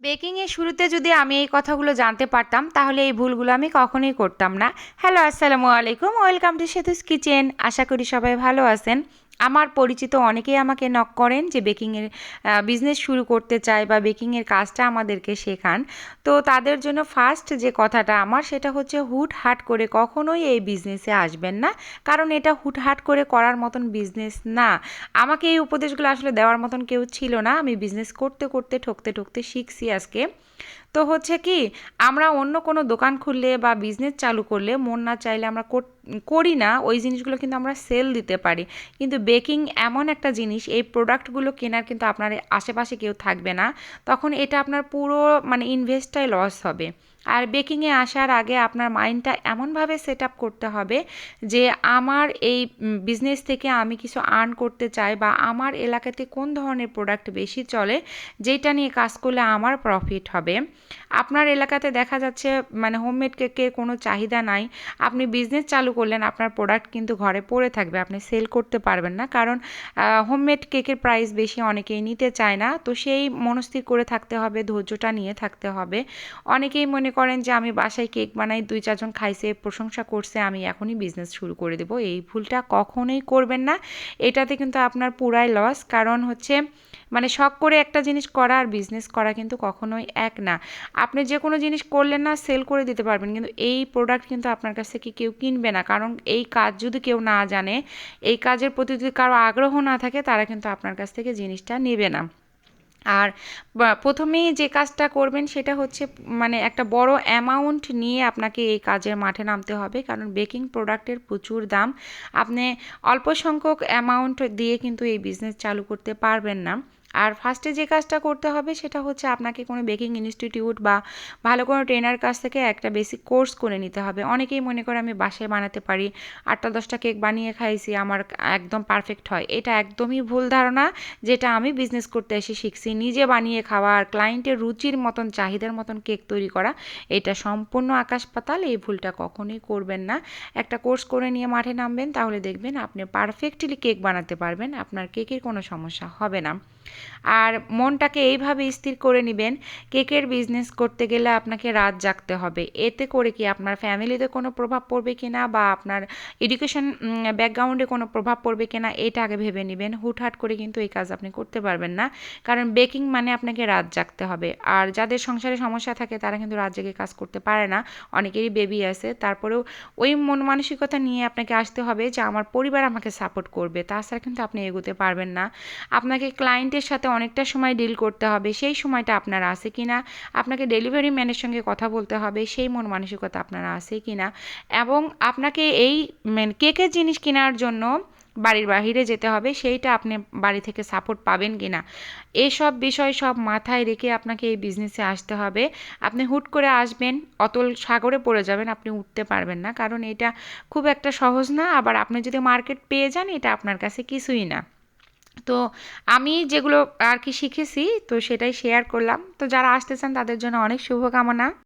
বেকিংয়ের শুরুতে যদি আমি এই কথাগুলো জানতে পারতাম, তাহলে এই ভুলগুলো আমি কখনোই করতাম না। হ্যালো আসসালামু আলাইকুম। ওয়েলকাম টু সেতুস কিচেন আশা করি সবাই ভালো আছেন। আমার পরিচিত অনেকেই আমাকে নক করেন যে বেকিংয়ের বিজনেস শুরু করতে চায় বা বেকিংয়ের কাজটা আমাদেরকে শেখান। তো তাদের জন্য ফার্স্ট যে কথাটা আমার সেটা হচ্ছে হুট হাট করে কখনোই এই বিজনেসে আসবেন না। কারণ এটা হুট হাট করে করার মতন বিজনেস না। আমাকে এই উপদেশগুলো আসলে দেওয়ার মতন কেউ ছিল না। আমি বিজনেস করতে করতে, ঠকতে ঠকতে শিখছি আজকে। তো হচ্ছে কি, আমরা অন্য কোনো দোকান খুললে বা বিজনেস চালু করলে মন না চাইলে আমরা করি না, ওই জিনিসগুলো কিন্তু আমরা সেল দিতে পারি। কিন্তু বেকিং এমন একটা জিনিস, এই প্রোডাক্টগুলো কেনার কিন্তু আপনার আশেপাশে কেউ থাকবে না, তখন এটা আপনার পুরো মানে ইনভেস্টটাই লস হবে। আর বেকিংয়ে আসার আগে আপনার মাইন্ডটা এমনভাবে সেট আপ করতে হবে যে আমার এই বিজনেস থেকে আমি কিছু আর্ন করতে চাই বা আমার এলাকাতে কোন ধরনের প্রোডাক্ট বেশি চলে যেটা নিয়ে কাজ করলে আমার প্রফিট হবে। আপনার এলাকাতে দেখা যাচ্ছে মানে হোমমেড কেকের কোনো চাহিদা নাই। আপনি বিজনেস চালু করলেন, আপনার প্রোডাক্ট কিন্তু ঘরে পড়ে থাকবে, আপনি সেল করতে পারবেন না। কারণ হোমমেড কেকের প্রাইস বেশি অনেকেই নিতে চায় না। তো সেই মনস্থির করে থাকতে হবে, ধৈর্যটা নিয়ে থাকতে হবে। অনেকেই মনে করেন যে, আমি বাসায় কেক বানাই, দুই চারজন খাইছে, প্রশংসা করছে, আমি এখনই বিজনেস শুরু করে দেবো। এই ভুলটা কখনোই করবেন না। এটাতে কিন্তু আপনার পুরাই লস কারণ হচ্ছে মানে শখ করে একটা জিনিস করা আর বিজনেস করা কিন্তু কখনোই এক না। আপনি যে কোনো জিনিস করলেন না সেল করে দিতে পারবেন। কিন্তু এই প্রোডাক্ট কিন্তু আপনার কাছ থেকে কেউ কিনবে না। কারণ এই কাজ যদি কেউ না জানে, এই কাজের প্রতি যদি কারও আগ্রহ না থাকে, তারা কিন্তু আপনার কাছ থেকে জিনিসটা নেবে না। আর প্রথমেই যে কাজটা করবেন, সেটা হচ্ছে মানে একটা বড় অ্যামাউন্ট নিয়ে আপনাকে এই কাজের মাঠে নামতে হবে। কারণ বেকিং প্রোডাক্টের প্রচুর দাম। আপনি অল্প সংখ্যক অ্যামাউন্ট দিয়ে কিন্তু এই বিজনেস চালু করতে পারবেন না। আর ফার্স্টে যে কাজটা করতে হবে সেটা হচ্ছে আপনাকে কোনো বেকিং ইনস্টিটিউট বা ভালো কোনো ট্রেনার কাছ থেকে একটা বেসিক কোর্স করে নিতে হবে। অনেকেই মনে করে আমি বাসায় বানাতে পারি, আটটা দশটা কেক বানিয়ে খাইছি, আমার একদম পারফেক্ট হয়। এটা একদমই ভুল ধারণা, যেটা আমি বিজনেস করতে এসে শিখছি। নিজে বানিয়ে খাওয়া আর ক্লায়েন্টের রুচির মতন, চাহিদার মতন কেক তৈরি করা, এটা সম্পূর্ণ আকাশ পাতাল, এই ভুলটা কখনোই করবেন না। একটা কোর্স করে নিয়ে মাঠে নামবেন, তাহলে দেখবেন আপনি পারফেক্টলি কেক বানাতে পারবেন, আপনার কেকের কোনো সমস্যা হবে না। আর মনটাকে এইভাবে স্থির করে নেবেন, কেকের বিজনেস করতে গেলে আপনাকে রাত জাগতে হবে। এতে করে কি আপনার ফ্যামিলিতে কোনো প্রভাব পড়বে কি না বা আপনার এডুকেশন ব্যাকগ্রাউন্ডে কোনো প্রভাব পড়বে কি না এটা আগে ভেবে নেবেন। হুটহাট করে কিন্তু এই কাজ আপনি করতে পারবেন না। কারণ বেকিং মানে আপনাকে রাত জাগতে হবে। আর যাদের সংসারে সমস্যা থাকে, তারা কিন্তু রাত জেগে কাজ করতে পারে না। অনেকেরই বেবি আছে। তারপরেও ওই মন মানসিকতা নিয়ে আপনাকে আসতে হবে যে, আমার পরিবার আমাকে সাপোর্ট করবে। তাছাড়া কিন্তু আপনি এগোতে পারবেন না। আপনাকে ক্লায়েন্টের সাথে অনেকটা সময় ডিল করতে হবে, সেই সময়টা আপনার আছে কি না আপনাকে ডেলিভারি ম্যানের সঙ্গে কথা বলতে হবে, সেই মন মানসিকতা আপনার আছে কি না এবং আপনাকে এই কেকের জিনিস কেনার জন্য বাড়ির বাহিরে যেতে হবে, সেইটা আপনি বাড়ি থেকে সাপোর্ট পাবেন কি না এসব বিষয় সব মাথায় রেখে আপনাকে এই বিজনেসে আসতে হবে, আপনি হুট করে আসবেন, অতল সাগরে পড়ে যাবেন, আপনি উঠতে পারবেন না, কারণ এটা খুব একটা সহজ না, আবার আপনি যদি মার্কেট পেয়ে যান, এটা আপনার কাছে কিছুই না। তো আমি যেগুলো আর কি শিখেছি, তো সেটাই শেয়ার করলাম। তো যারা আসতে চান তাদের জন্য অনেক শুভকামনা।